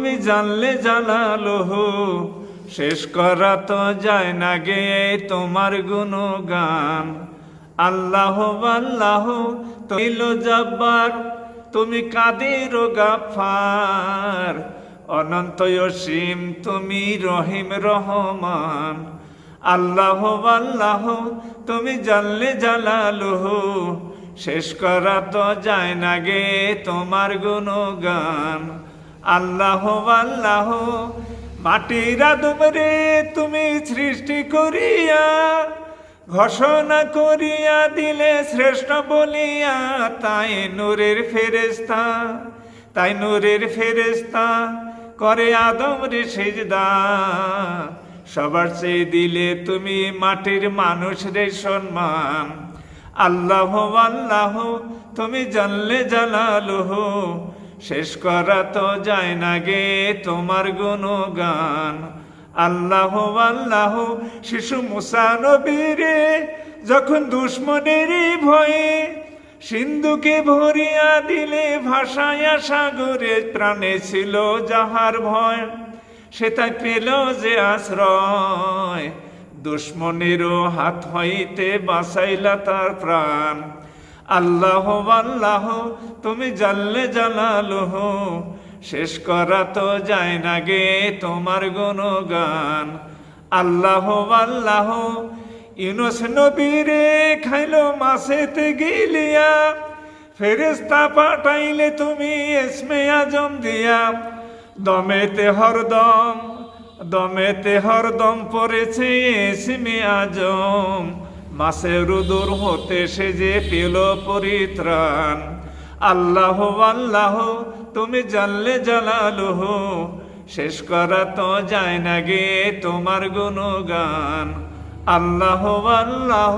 তুমি জানলে জানালো শেষ করা তো যায় না গে তোমার গুণগান। আল্লাহ আল্লাহ তৈল জব্বার, তুমি কাদের গাফার? অনন্ত অসীম, তুমি রহিম রহমান। আল্লাহ আল্লাহ, তুমি জানলে জালালু শেষ করা তো যায় না গে তোমার গুণগান। আল্লাহ আল্লাহ, মাটির আদমরে তুমি সৃষ্টি করিয়া, ঘোষণা করিয়া দিলে শ্রেষ্ঠ বলিয়া, তাই নূরের ফেরেস্তা তাই নূরের ফেরেস্তা করে আদম রে সেজদা। সবার চেয়ে দিলে তুমি মাটির মানুষ রে সম্মান। আল্লাহ আল্লাহ, তুমি জানলে জালালুহ শেষ করা তো যায় না গে তোমার গুণগান। আল্লাহ আল্লাহ, শিশু মুসা নবীরে যখন দুশ্মনের ভয়ে সিন্ধুকে ভরিয়া দিলে ভাসায়া সাগরে প্রাণে ছিল যাহার ভয়, সে তাই পেল যে আশ্রয়। দুশ্মনেরও হাত হইতে বাঁচাইলা তার প্রাণ। আল্লাহ আল্লাহ, তুমি জানলে জানালো শেষ করা তো যায় না গে তোমার গুণগান। আল্লাহ আল্লাহ, ইউনুস নবীরে খাইলো মাসেতে গিলিয়া। ফেরেস্তা পাঠাইলে তুমি এসমে আজম দিয়া। দমেতে হরদম দমেতে হরদম পড়েছে এসমে আজম। মাসের রুদুর হতে সে যে পেল পরিত্রাণ। আল্লাহ আল্লাহ, তুমি জানলে জালালুহ, শেষ করা তো যায় না গে তোমার গুণগান। আল্লাহ আল্লাহ।